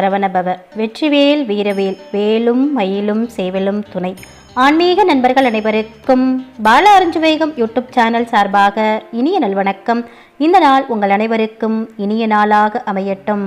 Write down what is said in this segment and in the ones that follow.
சரவணபவ வெற்றிவேல் வீரவேல் வேலும் மயிலும் சேவலும் துணை. ஆன்மீக நண்பர்கள் அனைவருக்கும் பால அருஞ்சுவேகம் யூடியூப் சேனல் சார்பாக இனிய நல்வணக்கம். இந்த நாள் உங்கள் அனைவருக்கும் இனிய நாளாக அமையட்டும்.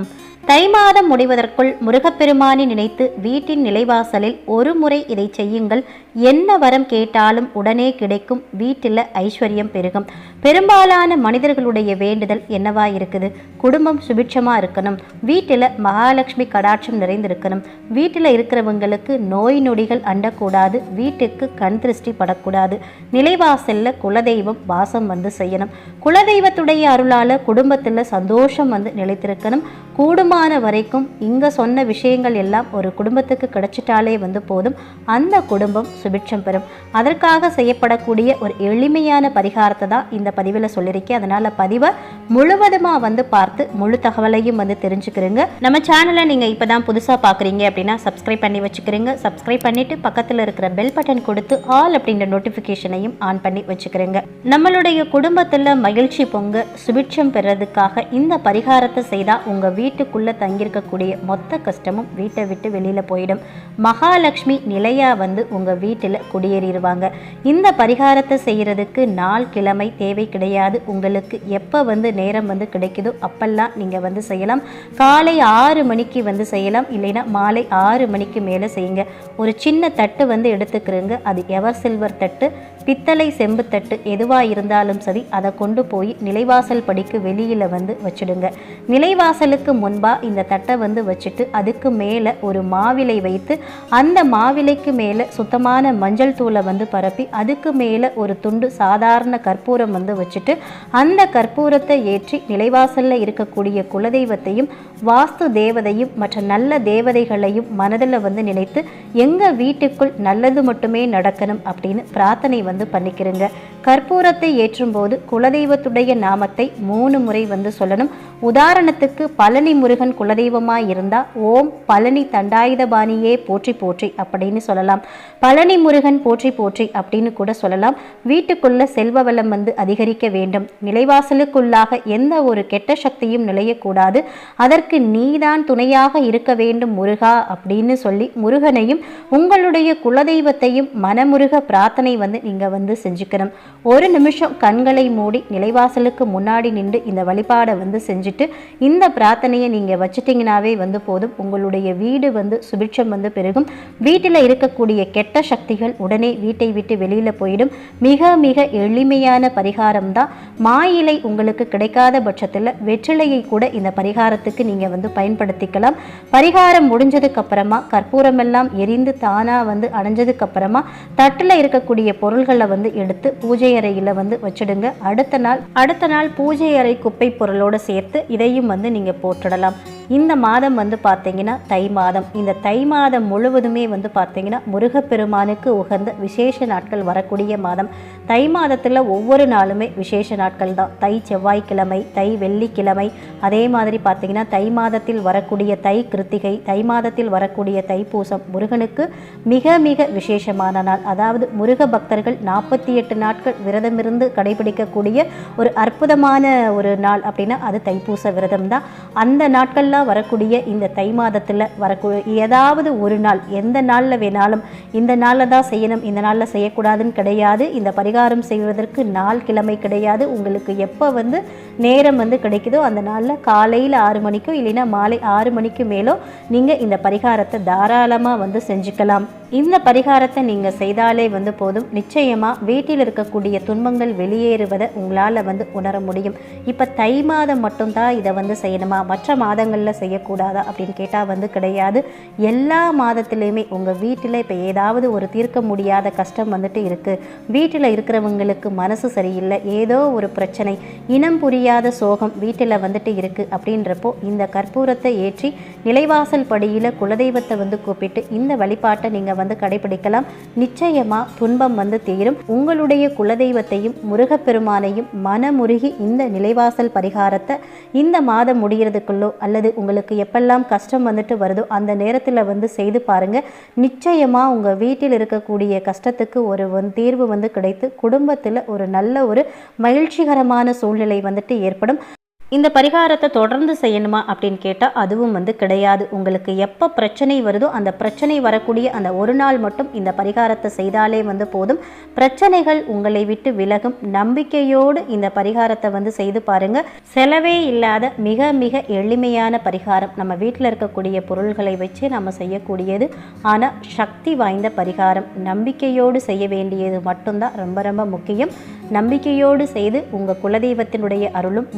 தை மாதம் முடிவதற்குள் முருகப்பெருமானை நினைத்து வீட்டின் நிலைவாசலில் ஒரு முறை இதை செய்யுங்கள். என்ன வரம் கேட்டாலும் உடனே கிடைக்கும் வீட்டில் ஐஸ்வர்யம் பெருகும். பெரும்பாலான மனிதர்களுடைய வேண்டுதல் என்னவா இருக்குது? குடும்பம் சுபிட்சமாக இருக்கணும். வீட்டில் மகாலட்சுமி கடாட்சம் நிறைந்திருக்கணும். வீட்டில் இருக்கிறவங்களுக்கு நோய் நொடிகள் அண்டக்கூடாது. வீட்டுக்கு கண் திருஷ்டி படக்கூடாது. நிலைவாசலில் குலதெய்வம் வாசம் வந்து செய்யணும். குலதெய்வத்துடைய அருளால் குடும்பத்தில் சந்தோஷம் வந்து நிலைத்திருக்கணும். கூடுமான வரைக்கும் இங்கே சொன்ன விஷயங்கள் எல்லாம் ஒரு குடும்பத்துக்கு கிடைச்சிட்டாலே வந்து போதும். அந்த குடும்பம் சுபிட்சம் பெறும். அதற்காக செய்யப்படக்கூடிய ஒரு எளிமையான பரிகாரத்தை தான் இந்த பதிவில் சொல்லியிருக்கேன் அதனால் பதிவை முழுவதுமாக வந்து பார்த்து முழு தகவலையும் வந்து தெரிஞ்சுக்கிறீங்க. நம்ம சேனலை நீங்கள் இப்போ தான் புதுசாக பார்க்குறீங்க அப்படின்னா சப்ஸ்கிரைப் பண்ணி வச்சுக்கிறீங்க. சப்ஸ்கிரைப் பண்ணிவிட்டு பக்கத்தில் இருக்கிற பெல் பட்டன் கொடுத்து ஆல் அப்படின்ற நோட்டிஃபிகேஷனையும் ஆன் பண்ணி வச்சுக்கிறீங்க. நம்மளுடைய குடும்பத்தில் மகிழ்ச்சி பொங்க சுபிட்சம் பெறதுக்காக இந்த பரிகாரத்தை செய்தால் உங்கள் வீட்டுக்குள்ளே தங்கியிருக்கக்கூடிய மொத்த கஷ்டமும் வீட்டை விட்டு வெளியில் போயிடும். மகாலட்சுமி நிலையாக வந்து உங்கள் வீட்டில் குடியேறிடுவாங்க. இந்த பரிகாரத்தை செய்கிறதுக்கு நாள் கிழமை தேவை கிடையாது. உங்களுக்கு எப்போ வந்து நேரம் வந்து கிடைக்குதோ அப்பெல்லாம் நீங்கள் வந்து செய்யலாம். காலை ஆறு மணிக்கு வந்து செய்யலாம். இல்லைன்னா மாலை ஆறு மணிக்கு மேலே செய்யுங்க. ஒரு சின்ன தட்டு வந்து எடுத்துக்கிறோங்க. அது எவர் சில்வர் தட்டு பித்தளை செம்பு தட்டு எதுவாக இருந்தாலும் சரி அதை கொண்டு போய் நிலைவாசல் படிக்கு வெளியில் வந்து வச்சுடுங்க. நிலைவாசலுக்கு முன்பாக இந்த தட்டை வந்து வச்சுட்டு அதுக்கு மேலே ஒரு மாவிலை வைத்து அந்த மாவிலைக்கு மேலே சுத்தமான மஞ்சள் தூளை வந்து பரப்பி அதுக்கு மேலே ஒரு துண்டு சாதாரண கற்பூரம் வந்து வச்சுட்டு அந்த கற்பூரத்தை ஏற்றி நிலைவாசலில் இருக்கக்கூடிய குலதெய்வத்தையும் வாஸ்து தேவதையும் மற்ற நல்ல தேவதைகளையும் மனதில் வந்து நினைத்து எங்கள் வீட்டுக்குள் நல்லது மட்டுமே நடக்கணும் அப்படின்னு பிரார்த்தனை வந்து பண்ணிக்கிறேங்க. கற்பூரத்தை ஏற்றும்போது குலதெய்வத்துடைய நாமத்தை மூணு முறை வந்து சொல்லணும். உதாரணத்துக்கு பழனி முருகன் குலதெய்வமாக இருந்தால் ஓம் பழனி தண்டாயுதபாணியே போற்றி போற்றி அப்படின்னு சொல்லலாம். பழனி முருகன் போற்றி போற்றி அப்படின்னு கூட சொல்லலாம். வீட்டுக்குள்ள செல்வ வளம் வந்து அதிகரிக்க வேண்டும். நிலைவாசலுக்குள்ளாக எந்த ஒரு கெட்ட சக்தியும் நுழையக்கூடாது அதற்கு நீதான் துணையாக இருக்க வேண்டும் முருகா அப்படின்னு சொல்லி முருகனையும் உங்களுடைய குலதெய்வத்தையும் மனமுருக பிரார்த்தனை வந்து நீங்கள் வந்து செஞ்சுக்கணும். ஒரு நிமிஷம் கண்களை மூடி நிலைவாசலுக்கு முன்னாடி நின்று இந்த வழிபாடை வந்து செஞ்சுட்டு இந்த பிரார்த்தனையை நீங்கள் வச்சுட்டிங்கனாவே வந்து போதும். உங்களுடைய வீடு வந்து சுபிட்சம் வந்து பெருகும். வீட்டில் இருக்கக்கூடிய கெட்ட சக்திகள் உடனே வீட்டை விட்டு வெளியில் போயிடும். மிக மிக எளிமையான பரிகாரம் தான். மாயிலை உங்களுக்கு கிடைக்காத பட்சத்தில் வெற்றிலையை கூட இந்த பரிகாரத்துக்கு நீங்கள் வந்து பயன்படுத்திக்கலாம். பரிகாரம் முடிஞ்சதுக்கு அப்புறமா கற்பூரமெல்லாம் எரிந்து தானாக வந்து அணைஞ்சதுக்கப்புறமா தட்டில் இருக்கக்கூடிய பொருள்களை வந்து எடுத்து பூஜை அறையில் வந்து வச்சிடுங்க. அடுத்த நாள் அடுத்த நாள் பூஜை அறை குப்பை பொருளோடு சேர்த்து இதையும் வந்து நீங்கள் போட்டுடலாம். இந்த மாதம் வந்து பார்த்தீங்கன்னா தை மாதம். இந்த தை மாதம் முழுவதுமே வந்து பார்த்தீங்கன்னா முருகப்பெருமானுக்கு உகந்த விசேஷ நாட்கள் வரக்கூடிய மாதம். தை மாதத்தில் ஒவ்வொரு நாளுமே விசேஷ நாட்கள் தான். தை செவ்வாய்க்கிழமை தை வெள்ளிக்கிழமை அதே மாதிரி பார்த்தீங்கன்னா தை மாதத்தில் வரக்கூடிய தை கிருத்திகை தை மாதத்தில் வரக்கூடிய தைப்பூசம் முருகனுக்கு மிக மிக விசேஷமான நாள். அதாவது முருக பக்தர்கள் நாற்பத்தி எட்டு நாட்கள் விரதமிருந்து கடைபிடிக்கக்கூடிய ஒரு அற்புதமான ஒரு நாள் அப்படின்னா அது தைப்பூச விரதம் தான். அந்த ஃபுல்லாக வரக்கூடிய இந்த தை மாதத்தில் வரக்கூடிய ஏதாவது ஒரு நாள் எந்த நாளில் வேணாலும் இந்த நாளில் தான் செய்யணும் இந்த நாளில் செய்யக்கூடாதுன்னு கிடையாது. இந்த பரிகாரம் செய்வதற்கு நாள் கிழமை கிடையாது. உங்களுக்கு எப்போ வந்து நேரம் வந்து கிடைக்குதோ அந்த நாளில் காலையில் ஆறு மணிக்கோ இல்லைன்னா மாலை ஆறு மணிக்கு மேலோ நீங்கள் இந்த பரிகாரத்தை தாராளமாக வந்து செஞ்சுக்கலாம். இந்த பரிகாரத்தை நீங்கள் செய்தாலே வந்து போதும். நிச்சயமாக வீட்டில் இருக்கக்கூடிய துன்பங்கள் வெளியேறுவதை உங்களால் வந்து உணர முடியும். இப்போ தை மாதம் மட்டும்தான் இதை வந்து செய்யணுமா? மற்ற நாட்களில் செய்யக்கூடாதா அப்படின்னு கேட்டால் வந்து கிடையாது. எல்லா மாதத்துலேயுமே உங்கள் வீட்டில் இப்போ ஏதாவது ஒரு தீர்க்க முடியாத கஷ்டம் வந்துட்டு இருக்குது வீட்டில் இருக்கிறவங்களுக்கு மனசு சரியில்லை. ஏதோ ஒரு பிரச்சனை இனம் புரியாத சோகம் வீட்டில் வந்துட்டு இருக்குது அப்படின்றப்போ இந்த கற்பூரத்தை ஏற்றி நிலைவாசல் படியில் குலதெய்வத்தை வந்து கூப்பிட்டு இந்த வழிபாட்டை நீங்கள் வந்து கடைபிடிக்கலாம். நிச்சயமாக துன்பம் வந்து தீரும். உங்களுடைய குலதெய்வத்தையும் முருகப்பெருமானையும் மனமுருகி இந்த நிலைவாசல் பரிகாரத்தை இந்த மாதம் முடிகிறதுக்குள்ளோ அல்லது உங்களுக்கு எப்பெல்லாம் கஷ்டம் வந்துட்டு வருதோ அந்த நேரத்தில் வந்து செய்து பாருங்க. நிச்சயமாக உங்கள் வீட்டில் இருக்கக்கூடிய கஷ்டத்துக்கு ஒரு தீர்வு வந்து கிடைத்து குடும்பத்தில் ஒரு நல்ல ஒரு மகிழ்ச்சிகரமான சூழ்நிலை வந்துட்டு ஏற்படும். இந்த பரிகாரத்தை தொடர்ந்து செய்யணுமா அப்படின்னு கேட்டால் அதுவும் வந்து கிடையாது. உங்களுக்கு எப்போ பிரச்சனை வருதோ அந்த பிரச்சனை வரக்கூடிய அந்த ஒரு நாள் மட்டும் இந்த பரிகாரத்தை செய்தாலே வந்து போதும். பிரச்சனைகள் உங்களை விட்டு விலகும். நம்பிக்கையோடு இந்த பரிகாரத்தை வந்து செய்து பாருங்கள் செலவே இல்லாத மிக மிக எளிமையான பரிகாரம். நம்ம வீட்டில் இருக்கக்கூடிய பொருள்களை வச்சு நம்ம செய்யக்கூடியது. ஆனால் சக்தி வாய்ந்த பரிகாரம். நம்பிக்கையோடு செய்ய வேண்டியது மட்டும்தான் ரொம்ப ரொம்ப முக்கியம். நம்பிக்கையோடு செய்து உங்கள் குலதெய்வத்தினுடைய அருளும்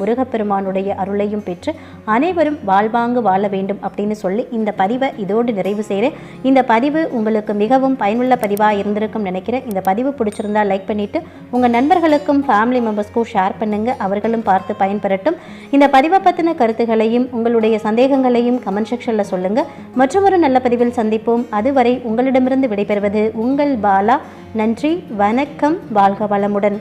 முருகப்பெருமானுடைய அருளையும் பெற்று அனைவரும் வாழ்வாங்கு வாழ வேண்டும் அப்படின்னு சொல்லி இந்த பதிவை இதோடு நிறைவு செய்கிறேன். இந்த பதிவு உங்களுக்கு மிகவும் பயனுள்ள பதிவாக இருந்திருக்கும் நினைக்கிறேன். இந்த பதிவு பிடிச்சிருந்தா லைக் பண்ணிவிட்டு உங்கள் நண்பர்களுக்கும் ஃபேமிலி மெம்பர்ஸ்க்கும் ஷேர் பண்ணுங்கள் அவர்களும் பார்த்து பயன்பெறட்டும். இந்த பதிவை பற்றின கருத்துகளையும் உங்களுடைய சந்தேகங்களையும் கமெண்ட் செக்ஷனில் சொல்லுங்கள் மற்றொரு நல்ல பதிவில் சந்திப்போம். அதுவரை உங்களிடமிருந்து விடைபெறுவது உங்கள் பாலா. நன்றி வணக்கம் வாழ்க வளமுடன்.